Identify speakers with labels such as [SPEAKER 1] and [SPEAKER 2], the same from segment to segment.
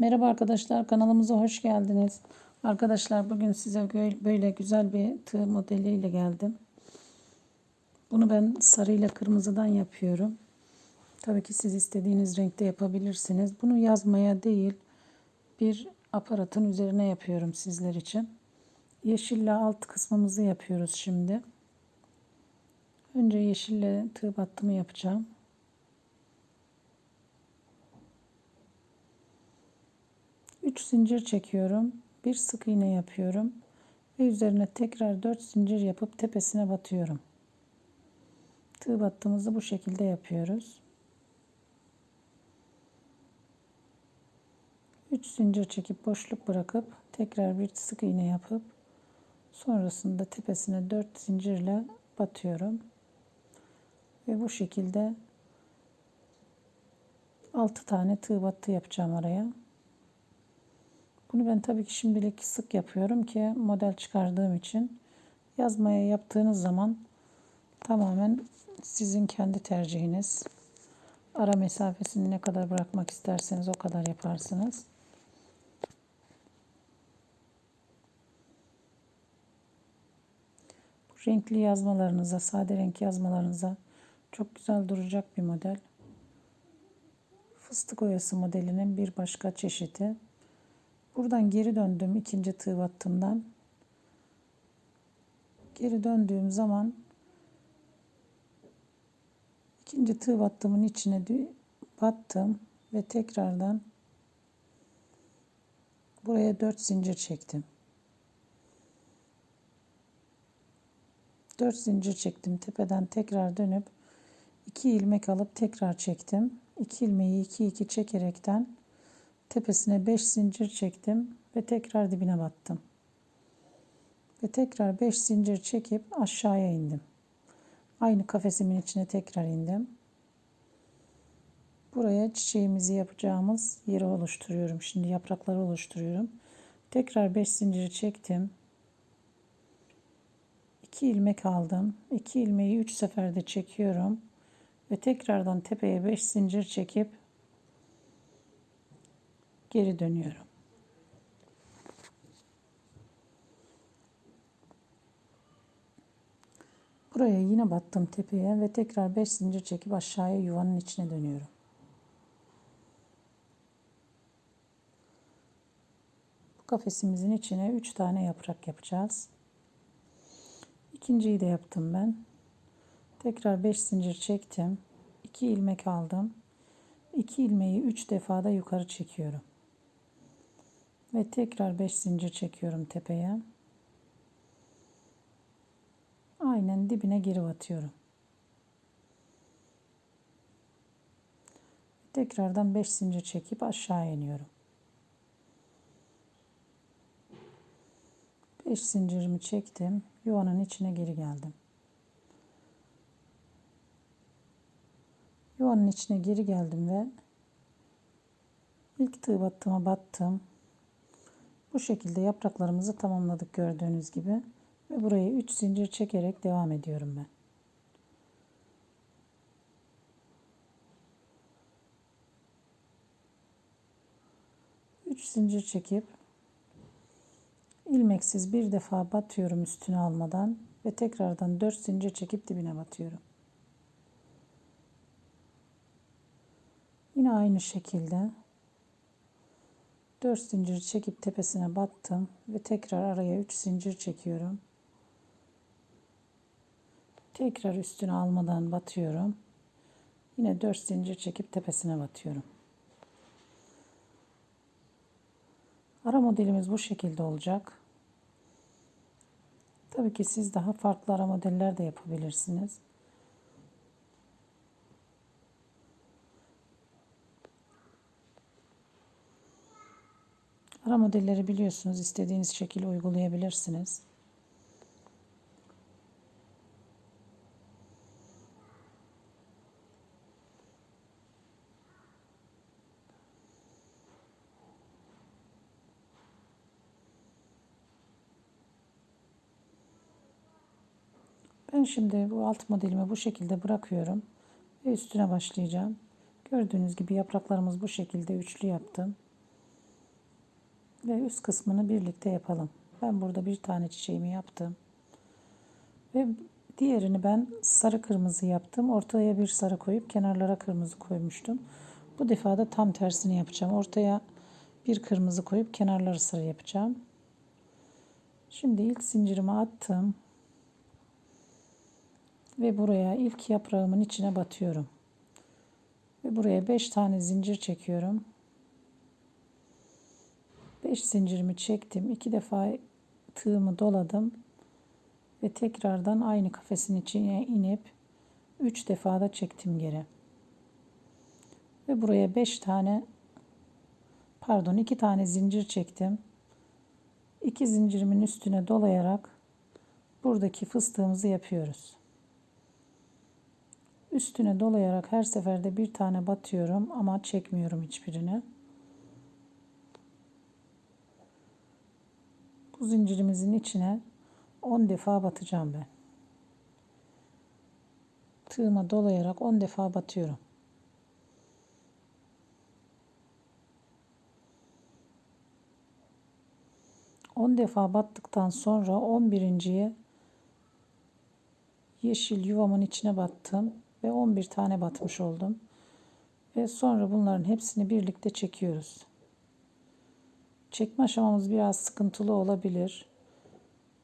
[SPEAKER 1] Merhaba arkadaşlar kanalımıza hoş geldiniz. Arkadaşlar bugün size böyle güzel bir tığ modeliyle geldim. Bunu ben sarı ile kırmızıdan yapıyorum. Tabii ki siz istediğiniz renkte yapabilirsiniz. Bunu yazmaya değil bir aparatın üzerine yapıyorum sizler için. Yeşille alt kısmımızı yapıyoruz şimdi. Önce yeşille tığ battımı yapacağım. Üç zincir çekiyorum. Bir sık iğne yapıyorum. Ve üzerine tekrar dört zincir yapıp tepesine batıyorum. Tığ battığımızı bu şekilde yapıyoruz. 3 zincir çekip boşluk bırakıp tekrar bir sık iğne yapıp sonrasında tepesine 4 zincirle batıyorum. Ve bu şekilde 6 tane tığ battı yapacağım araya. Bunu ben tabii ki şimdilik sık yapıyorum ki model çıkardığım için yazmaya yaptığınız zaman tamamen sizin kendi tercihiniz. Ara mesafesini ne kadar bırakmak isterseniz o kadar yaparsınız. Bu renkli yazmalarınıza, sade renk yazmalarınıza çok güzel duracak bir model. Fıstık oyası modelinin bir başka çeşidi. Buradan geri döndüm ikinci tığ battımdan. Geri döndüğüm zaman ikinci tığ battımın içine battım ve tekrardan buraya 4 zincir çektim. 4 zincir çektim. Tepeden tekrar dönüp 2 ilmek alıp tekrar çektim. 2 ilmeği 2 2 çekerekten tepesine 5 zincir çektim ve tekrar dibine battım. Ve tekrar 5 zincir çekip aşağıya indim. Aynı kafesimin içine tekrar indim. Buraya çiçeğimizi yapacağımız yeri oluşturuyorum. Şimdi yaprakları oluşturuyorum. Tekrar 5 zinciri çektim. 2 ilmek aldım. 2 ilmeği 3 seferde çekiyorum. Ve tekrardan tepeye 5 zincir çekip geri dönüyorum. Buraya yine battım tepeye ve tekrar 5 zincir çekip aşağıya yuvanın içine dönüyorum. Bu kafesimizin içine 3 tane yaprak yapacağız. İkinciyi de yaptım ben. Tekrar 5 zincir çektim. 2 ilmek aldım. 2 ilmeği 3 defada yukarı çekiyorum. Ve tekrar 5 zincir çekiyorum tepeye. Aynen dibine geri batıyorum. Tekrardan 5 zincir çekip aşağı iniyorum. 5 zincirimi çektim. Yuvanın içine geri geldim. Yuvanın içine geri geldim ve ilk tığ battıma battım. Bu şekilde yapraklarımızı tamamladık gördüğünüz gibi. Ve burayı 3 zincir çekerek devam ediyorum ben. Üç zincir çekip ilmeksiz bir defa batıyorum üstüne almadan ve tekrardan 4 zincir çekip dibine batıyorum. Yine aynı şekilde 4 zincir çekip tepesine battım ve tekrar araya 3 zincir çekiyorum. Tekrar üstüne almadan batıyorum. Yine 4 zincir çekip tepesine batıyorum. Ara modelimiz bu şekilde olacak. Tabii ki siz daha farklı ara modeller de yapabilirsiniz. Ara modelleri biliyorsunuz istediğiniz şekilde uygulayabilirsiniz. Ben şimdi bu alt modelimi bu şekilde bırakıyorum ve üstüne başlayacağım. Gördüğünüz gibi yapraklarımız bu şekilde üçlü yaptım. Ve üst kısmını birlikte yapalım. Ben burada bir tane çiçeğimi yaptım. Ve diğerini ben sarı kırmızı yaptım. Ortaya bir sarı koyup kenarlara kırmızı koymuştum. Bu defa da tam tersini yapacağım. Ortaya bir kırmızı koyup kenarları sarı yapacağım. Şimdi ilk zincirimi attım. Ve buraya ilk yaprağımın içine batıyorum. Ve buraya 5 tane zincir çekiyorum. 5 zincirimi çektim. 2 defa tığımı doladım. Ve tekrardan aynı kafesin içine inip 3 defa da çektim geri. Ve buraya 5 tane pardon 2 tane zincir çektim. 2 zincirimin üstüne dolayarak buradaki fıstığımızı yapıyoruz. Üstüne dolayarak her seferde bir tane batıyorum ama çekmiyorum hiçbirini. Bu zincirimizin içine 10 defa batacağım ben. Tığıma dolayarak 10 defa batıyorum. On defa battıktan sonra on birinciye yeşil yuvamın içine battım ve 11 tane batmış oldum. Ve sonra bunların hepsini birlikte çekiyoruz. Çekme aşamamız biraz sıkıntılı olabilir.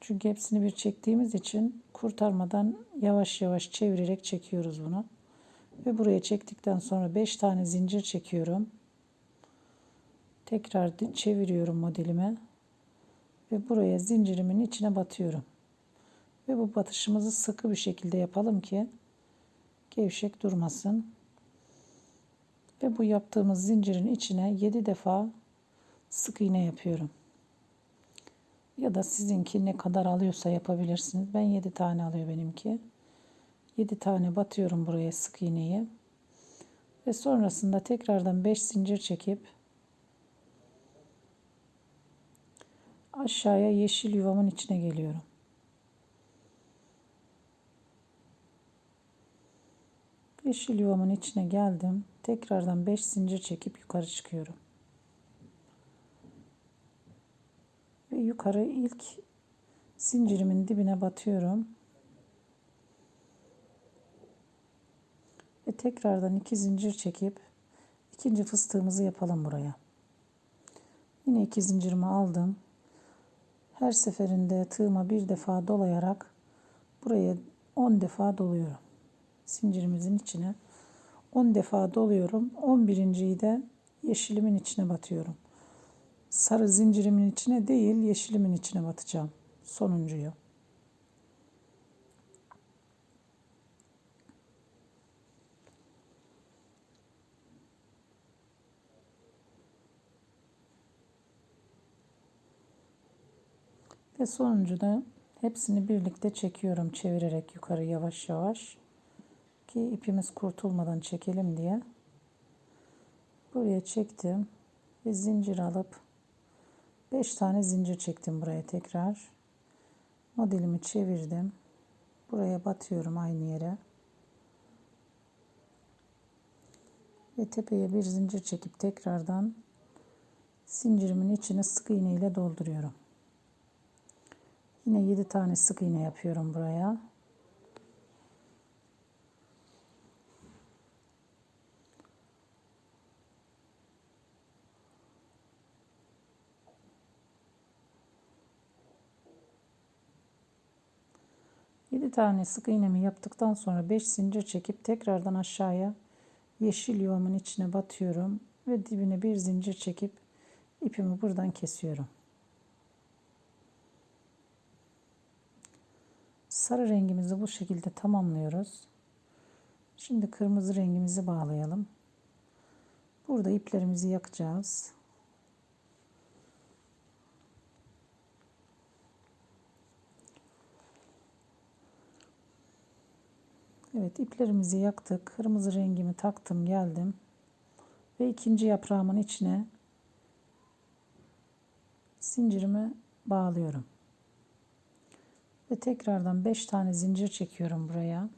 [SPEAKER 1] Çünkü hepsini bir çektiğimiz için kurtarmadan yavaş yavaş çevirerek çekiyoruz bunu. Ve buraya çektikten sonra 5 tane zincir çekiyorum. Tekrar çeviriyorum modelime. Ve buraya zincirimin içine batıyorum. Ve bu batışımızı sıkı bir şekilde yapalım ki gevşek durmasın. Ve bu yaptığımız zincirin içine 7 defa sık iğne yapıyorum. Ya da sizinki ne kadar alıyorsa yapabilirsiniz. Ben 7 tane alıyor benimki. 7 tane batıyorum buraya sık iğneyi. Ve sonrasında tekrardan 5 zincir çekip aşağıya yeşil yuvamın içine geliyorum. Yeşil yuvamın içine geldim. Tekrardan 5 zincir çekip yukarı çıkıyorum. Yukarı ilk zincirimin dibine batıyorum. Ve tekrardan iki zincir çekip ikinci fıstığımızı yapalım buraya. Yine iki zincirimi aldım. Her seferinde tığıma bir defa dolayarak buraya 10 defa doluyorum zincirimizin içine 10 defa doluyorum. 11.yi de yeşilimin içine batıyorum. Sarı zincirimin içine değil, yeşilimin içine batacağım. Sonuncuyu. Ve sonuncu da hepsini birlikte çekiyorum çevirerek yukarı yavaş yavaş ki ipimiz kurtulmadan çekelim diye buraya çektim ve zincir alıp 5 tane zincir çektim buraya tekrar. Modelimi çevirdim. Buraya batıyorum aynı yere. Ve tepeye bir zincir çekip tekrardan zincirimin içine sık iğne ile dolduruyorum. Yine 7 tane sık iğne yapıyorum buraya 7 tane sık iğnemi yaptıktan sonra 5 zincir çekip tekrardan aşağıya yeşil yuvamın içine batıyorum ve dibine bir zincir çekip ipimi buradan kesiyorum. Sarı rengimizi bu şekilde tamamlıyoruz. Şimdi kırmızı rengimizi bağlayalım. Burada iplerimizi yakacağız. Evet iplerimizi yaktık. Kırmızı rengimi taktım geldim. Ve ikinci yaprağımın içine zincirimi bağlıyorum. Ve tekrardan 5 tane zincir çekiyorum buraya.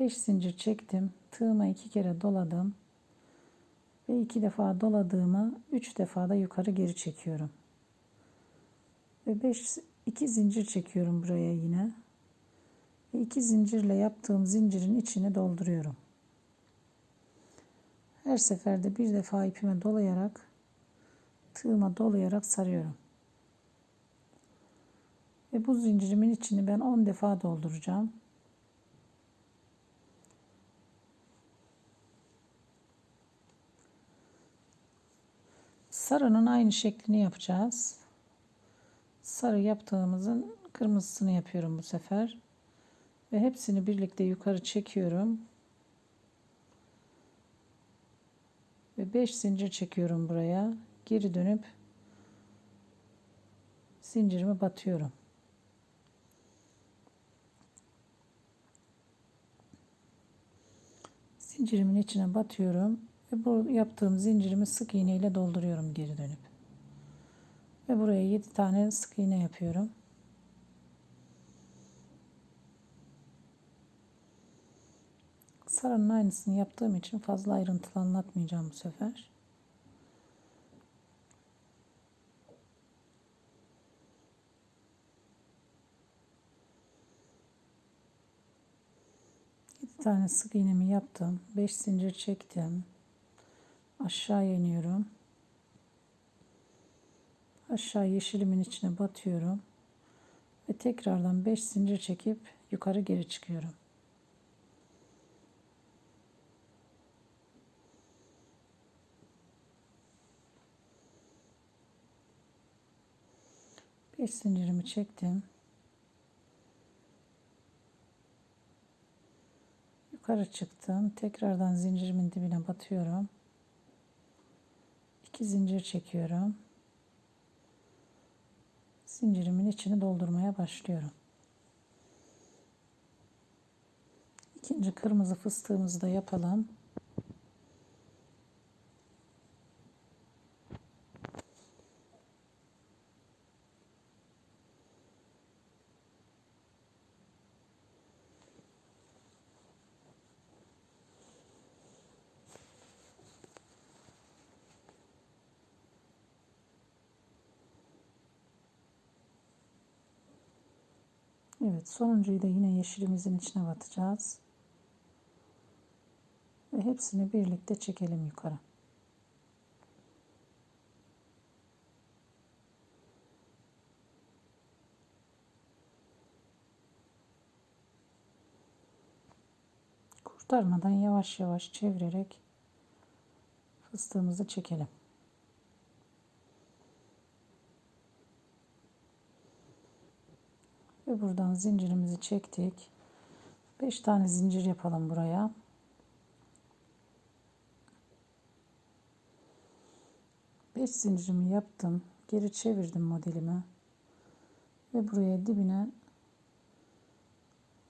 [SPEAKER 1] 5 zincir çektim. Tığıma iki kere doladım. Ve iki defa doladığımı üç defa da yukarı geri çekiyorum. Ve beş, iki zincir çekiyorum buraya yine. Ve iki zincirle yaptığım zincirin içine dolduruyorum. Her seferde bir defa ipime dolayarak tığıma dolayarak sarıyorum. Ve bu zincirimin içini ben 10 defa dolduracağım. Sarının aynı şeklini yapacağız. Sarı yaptığımızın kırmızısını yapıyorum bu sefer. Ve hepsini birlikte yukarı çekiyorum. Ve 5 zincir çekiyorum buraya. Geri dönüp zincirimi batıyorum. Zincirimin içine batıyorum ve bu yaptığım zincirimi sık iğne ile dolduruyorum geri dönüp. Ve buraya 7 tane sık iğne yapıyorum. Sarının aynısını yaptığım için fazla ayrıntılı anlatmayacağım bu sefer. Tane sık iğnemi yaptım. 5 zincir çektim. Aşağı iniyorum. Aşağı yeşilimin içine batıyorum. Ve tekrardan 5 zincir çekip yukarı geri çıkıyorum. 5 zincirimi çektim. Yukarı çıktım. Tekrardan zincirimin dibine batıyorum. 2 zincir çekiyorum. Zincirimin içini doldurmaya başlıyorum. İkinci kırmızı fıstığımızı da yapalım. Evet sonuncuyu da yine yeşilimizin içine batacağız. Ve hepsini birlikte çekelim yukarı. Kurtarmadan yavaş yavaş çevirerek fıstığımızı çekelim. Ve buradan zincirimizi çektik. 5 tane zincir yapalım buraya. Beş zincirimi yaptım. Geri çevirdim modelimi. Ve buraya dibine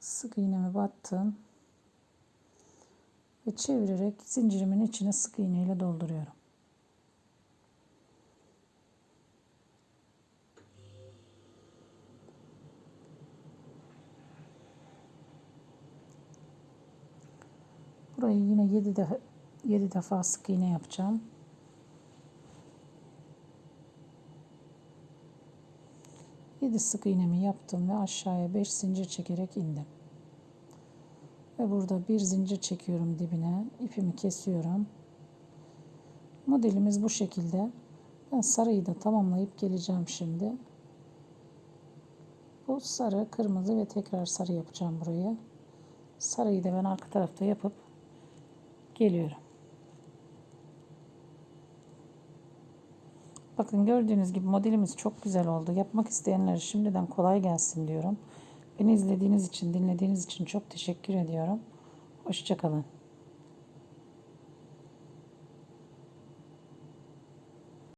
[SPEAKER 1] sık iğnemi battım. Ve çevirerek zincirimin içine sık iğne ile dolduruyorum. Burayı yine 7 defa 7 defa sık iğne yapacağım. Yedi sık iğnemi yaptım ve aşağıya 5 zincir çekerek indim. Ve burada bir zincir çekiyorum dibine. ipimi kesiyorum. Modelimiz bu şekilde. Ben sarıyı da tamamlayıp geleceğim şimdi. Bu sarı, kırmızı ve tekrar sarı yapacağım burayı. Sarıyı da ben arka tarafta yapıp geliyorum. Bakın gördüğünüz gibi modelimiz çok güzel oldu. Yapmak isteyenlere şimdiden kolay gelsin diyorum. Beni izlediğiniz için, dinlediğiniz için çok teşekkür ediyorum. Hoşçakalın.